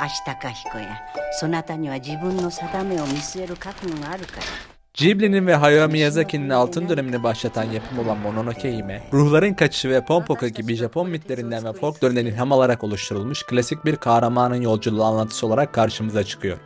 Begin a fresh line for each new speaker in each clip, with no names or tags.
明日か彦やそなたには自分の定めを見据える覚悟があるから
Ghibli'nin ve Hayao Miyazaki'nin altın dönemini başlatan yapım olan Mononoke Hime, ruhların kaçışı ve Pompoka gibi Japon mitlerinden ve folklorundan ilham alarak oluşturulmuş klasik bir kahramanın yolculuğu anlatısı olarak karşımıza çıkıyor.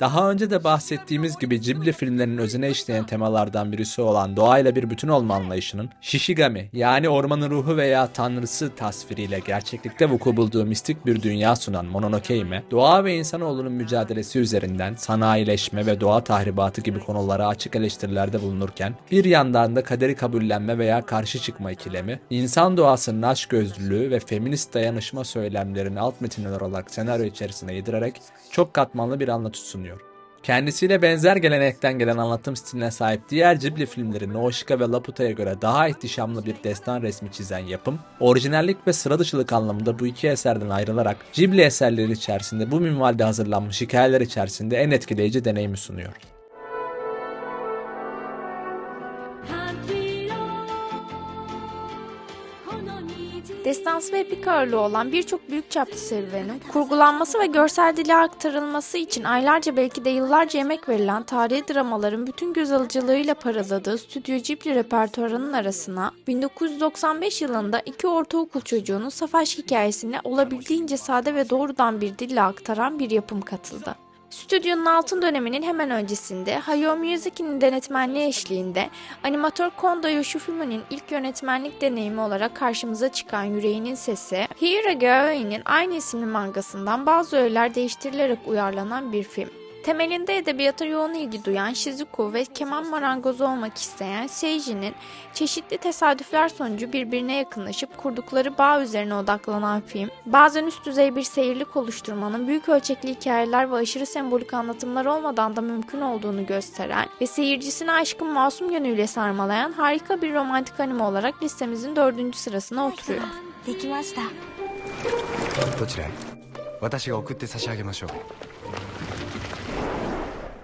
Daha önce de bahsettiğimiz gibi Ghibli filmlerinin özüne işleyen temalardan birisi olan doğayla bir bütün olma anlayışının Shishigami yani ormanın ruhu veya tanrısı tasviriyle gerçeklikte vuku bulduğu mistik bir dünya sunan Mononoke Hime, doğa ve insanoğlunun mücadelesi üzerinden sanayileşme ve doğa tahribatı gibi konulara açık eleştirilerde bulunurken bir yandan da kaderi kabullenme veya karşı çıkma ikilemi, insan doğasının açgözlülüğü ve feminist dayanışma söylemlerini alt metinler olarak senaryo içerisine yedirerek çok katmanlı bir anlatı sunuyor. Kendisiyle benzer gelenekten gelen anlatım stiline sahip diğer Ghibli filmleri Nausicaa ve Laputa'ya göre daha ihtişamlı bir destan resmi çizen yapım, orijinallik ve sıra dışılık anlamında bu iki eserden ayrılarak Ghibli eserleri içerisinde bu minvalde hazırlanmış hikayeler içerisinde en etkileyici deneyimi sunuyor.
Destansı ve epik ağırlığı olan birçok büyük çaplı serüvenin kurgulanması ve görsel dile aktarılması için aylarca belki de yıllarca emek verilen tarihi dramaların bütün göz alıcılığıyla paraladığı Stüdyo Ghibli repertuarının arasına 1995 yılında iki ortaokul çocuğunun savaş hikayesini olabildiğince sade ve doğrudan bir dille aktaran bir yapım katıldı. Stüdyonun altın döneminin hemen öncesinde Hayao Miyazaki'nin denetmenliği eşliğinde animatör Kondo Yoshifumi'nin ilk yönetmenlik deneyimi olarak karşımıza çıkan Yüreğinin Sesi, Hiro Gaoi'nin aynı isimli mangasından bazı öğeler değiştirilerek uyarlanan bir film. Temelinde edebiyata yoğun ilgi duyan Shizuko ve keman marangozu olmak isteyen Seiji'nin çeşitli tesadüfler sonucu birbirine yakınlaşıp kurdukları bağ üzerine odaklanan film, bazen üst düzey bir seyirlik oluşturmanın büyük ölçekli hikayeler ve aşırı sembolik anlatımlar olmadan da mümkün olduğunu gösteren ve seyircisini aşkın masum yönüyle sarmalayan harika bir romantik anime olarak listemizin dördüncü sırasına oturuyor.
できました
どちらへ私が送って差し上げましょう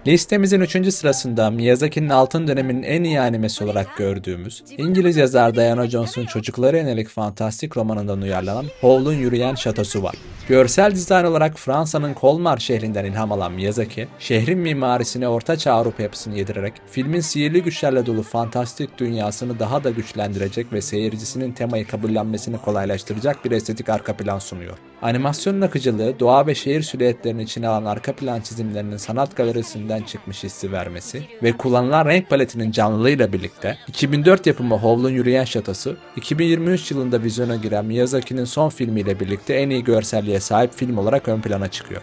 Listemizin 3. sırasında Miyazaki'nin altın döneminin en iyi animesi olarak gördüğümüz İngiliz yazar Diana Jones'un çocuklara yönelik fantastik romanından uyarlanan Howl'un Yürüyen Şatosu var. Görsel dizayn olarak Fransa'nın Colmar şehrinden ilham alan Miyazaki, şehrin mimarisine Ortaçağ Avrupa yapısını yedirerek filmin sihirli güçlerle dolu fantastik dünyasını daha da güçlendirecek ve seyircisinin temayı kabullenmesini kolaylaştıracak bir estetik arka plan sunuyor. Animasyonun akıcılığı, doğa ve şehir silüetlerini içine alan arka plan çizimlerinin sanat galerisinden çıkmış hissi vermesi ve kullanılan renk paletinin canlılığıyla birlikte 2004 yapımı Howl'un Yürüyen Şatosu, 2023 yılında vizyona giren Miyazaki'nin son filmiyle birlikte en iyi görselliğe sahip film olarak ön plana çıkıyor.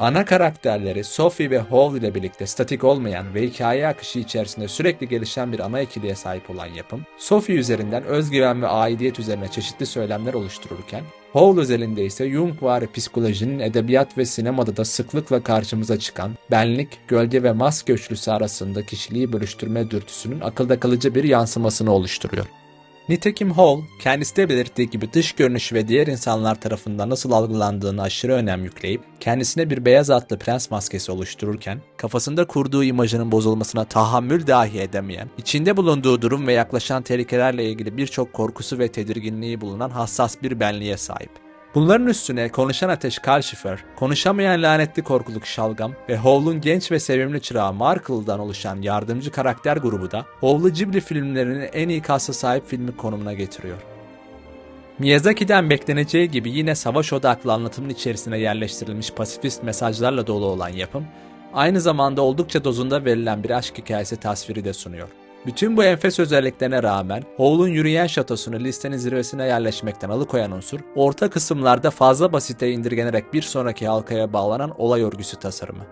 Ana karakterleri Sophie ve Howl ile birlikte statik olmayan ve hikaye akışı içerisinde sürekli gelişen bir ana ikiliye sahip olan yapım, Sophie üzerinden özgüven ve aidiyet üzerine çeşitli söylemler oluştururken, Howl özelinde ise Jungvari psikolojinin edebiyat ve sinemada da sıklıkla karşımıza çıkan benlik, gölge ve maske üçlüsü arasında kişiliği bölüştürme dürtüsünün akılda kalıcı bir yansımasını oluşturuyor. Nitekim Hall, kendisi de belirttiği gibi dış görünüşü ve diğer insanlar tarafından nasıl algılandığını aşırı önem yükleyip, kendisine bir beyaz atlı prens maskesi oluştururken, kafasında kurduğu imajının bozulmasına tahammül dahi edemeyen, içinde bulunduğu durum ve yaklaşan tehlikelerle ilgili birçok korkusu ve tedirginliği bulunan hassas bir benliğe sahip. Bunların üstüne konuşan ateş Kalşifer, konuşamayan lanetli korkuluk Şalgam ve Howl'un genç ve sevimli çırağı Markle'dan oluşan yardımcı karakter grubu da Howl'u Ghibli filmlerinin en iyi kasa sahip filmi konumuna getiriyor. Miyazaki'den bekleneceği gibi yine savaş odaklı anlatımın içerisine yerleştirilmiş pasifist mesajlarla dolu olan yapım, aynı zamanda oldukça dozunda verilen bir aşk hikayesi tasviri de sunuyor. Bütün bu enfes özelliklerine rağmen Howl'un yürüyen şatosunu listenin zirvesine yerleşmekten alıkoyan unsur, orta kısımlarda fazla basite indirgenerek bir sonraki halkaya bağlanan olay örgüsü tasarımı.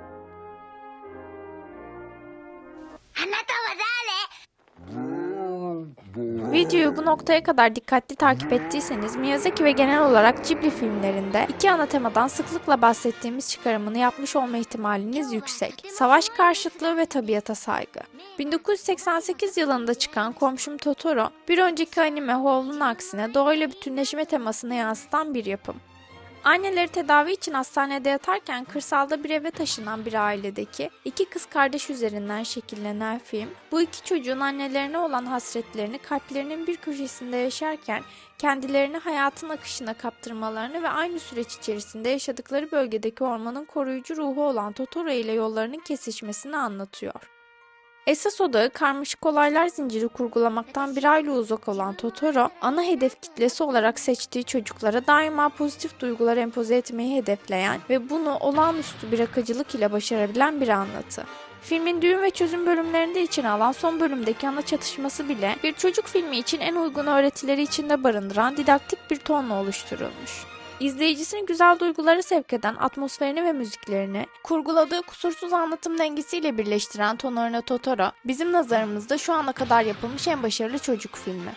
Videoyu bu noktaya kadar dikkatli takip ettiyseniz Miyazaki ve genel olarak Ghibli filmlerinde iki ana temadan sıklıkla bahsettiğimiz çıkarımını yapmış olma ihtimaliniz yüksek. Savaş karşıtlığı ve tabiata saygı. 1988 yılında çıkan Komşum Totoro, bir önceki anime Howl'un aksine doğayla bütünleşme temasını yansıtan bir yapım. Anneleri tedavi için hastanede yatarken kırsalda bir eve taşınan bir ailedeki iki kız kardeş üzerinden şekillenen film, bu iki çocuğun annelerine olan hasretlerini kalplerinin bir köşesinde yaşarken kendilerini hayatın akışına kaptırmalarını ve aynı süreç içerisinde yaşadıkları bölgedeki ormanın koruyucu ruhu olan Totoro ile yollarının kesişmesini anlatıyor. Esas odağı karmaşık olaylar zinciri kurgulamaktan bir aile uzak olan Totoro, ana hedef kitlesi olarak seçtiği çocuklara daima pozitif duygular empoze etmeyi hedefleyen ve bunu olağanüstü bir akıcılık ile başarabilen bir anlatı. Filmin düğün ve çözüm bölümlerinde içine alan son bölümdeki ana çatışması bile bir çocuk filmi için en uygun öğretileri içinde barındıran didaktik bir tonla oluşturulmuş. İzleyicisini güzel duygulara sevk eden atmosferini ve müziklerini, kurguladığı kusursuz anlatım dengesiyle birleştiren Tonorino Totoro, bizim nazarımızda şu ana kadar yapılmış en başarılı çocuk filmi.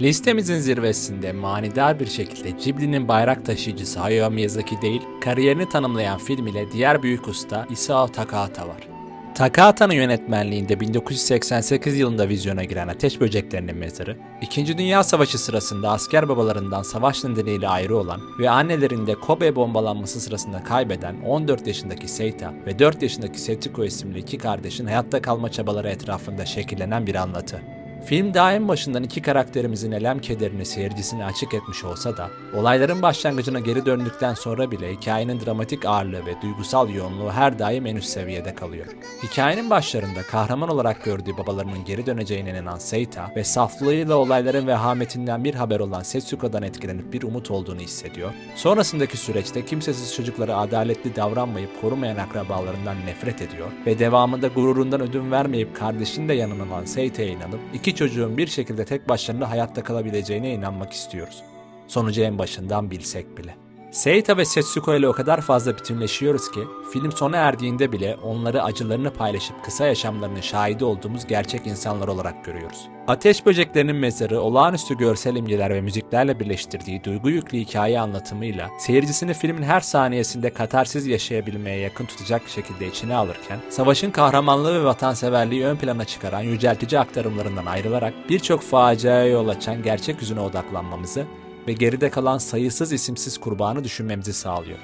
Listemizin zirvesinde manidar bir şekilde Ghibli'nin bayrak taşıyıcısı Hayao Miyazaki değil, kariyerini tanımlayan film ile diğer büyük usta Isao Takahata var. Takahata'nın yönetmenliğinde 1988 yılında vizyona giren Ateş Böceklerinin Mezarı, İkinci Dünya Savaşı sırasında asker babalarından savaş nedeniyle ayrı olan ve annelerinde Kobe bombalanması sırasında kaybeden 14 yaşındaki Seita ve 4 yaşındaki Setsuko isimli iki kardeşin hayatta kalma çabaları etrafında şekillenen bir anlatı. Film daha en başından iki karakterimizin elem kederini seyircisine açık etmiş olsa da, olayların başlangıcına geri döndükten sonra bile hikayenin dramatik ağırlığı ve duygusal yoğunluğu her daim en üst seviyede kalıyor. Hikayenin başlarında kahraman olarak gördüğü babalarının geri döneceğine inanan Seita ve saflığıyla olayların vehametinden bir haber olan Setsuko'dan etkilenip bir umut olduğunu hissediyor. Sonrasındaki süreçte kimsesiz çocuklara adaletli davranmayıp korumayan akrabalarından nefret ediyor ve devamında gururundan ödün vermeyip kardeşinin de yanına alan Seita'ya inanıp iki çocuğun bir şekilde tek başlarına hayatta kalabileceğine inanmak istiyoruz. Sonucu en başından bilsek bile. Seita ve Setsuko ile o kadar fazla bütünleşiyoruz ki film sona erdiğinde bile onları acılarını paylaşıp kısa yaşamlarının şahidi olduğumuz gerçek insanlar olarak görüyoruz. Ateş Böceklerinin Mezarı olağanüstü görsel imgeler ve müziklerle birleştirdiği duygu yüklü hikaye anlatımıyla seyircisini filmin her saniyesinde katarsiz yaşayabilmeye yakın tutacak şekilde içine alırken savaşın kahramanlığı ve vatanseverliği ön plana çıkaran yüceltici aktarımlarından ayrılarak birçok faciaya yol açan gerçek yüzüne odaklanmamızı ve geride kalan sayısız isimsiz kurbanı düşünmemizi sağlıyor.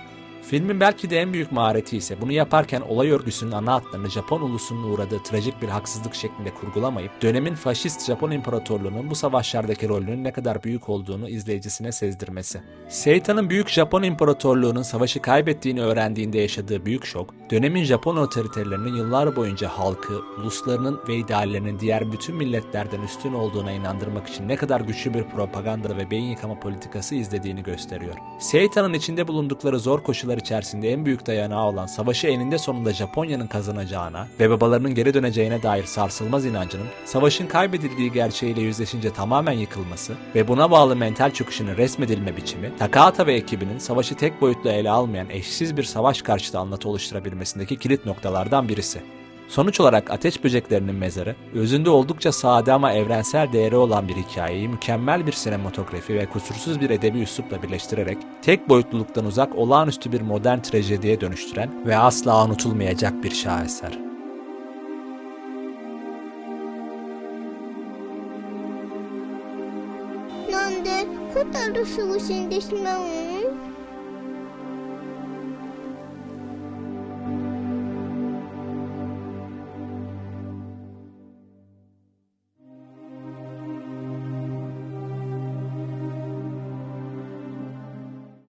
Filmin belki de en büyük mahareti ise bunu yaparken olay örgüsünün ana hatlarını Japon ulusunun uğradığı trajik bir haksızlık şeklinde kurgulamayıp dönemin faşist Japon İmparatorluğu'nun bu savaşlardaki rolünün ne kadar büyük olduğunu izleyicisine sezdirmesi. Seita'nın büyük Japon İmparatorluğu'nun savaşı kaybettiğini öğrendiğinde yaşadığı büyük şok, dönemin Japon otoriterlerinin yıllar boyunca halkı, uluslarının ve ideallerinin diğer bütün milletlerden üstün olduğuna inandırmak için ne kadar güçlü bir propaganda ve beyin yıkama politikası izlediğini gösteriyor. Seita'nın içinde bulundukları zor koşullar içerisinde en büyük dayanağı olan savaşı eninde sonunda Japonya'nın kazanacağına ve babalarının geri döneceğine dair sarsılmaz inancının savaşın kaybedildiği gerçeğiyle yüzleşince tamamen yıkılması ve buna bağlı mental çöküşünün resmedilme biçimi, Takahata ve ekibinin savaşı tek boyutlu ele almayan eşsiz bir savaş karşıtı anlatı oluşturabilmesindeki kilit noktalardan birisi. Sonuç olarak ateş böceklerinin mezarı, özünde oldukça sade ama evrensel değeri olan bir hikayeyi mükemmel bir sinematografi ve kusursuz bir edebi üslupla birleştirerek tek boyutluluktan uzak olağanüstü bir modern trajediye dönüştüren ve asla unutulmayacak bir şaheser.
Nande, kurtarışı bu şimdi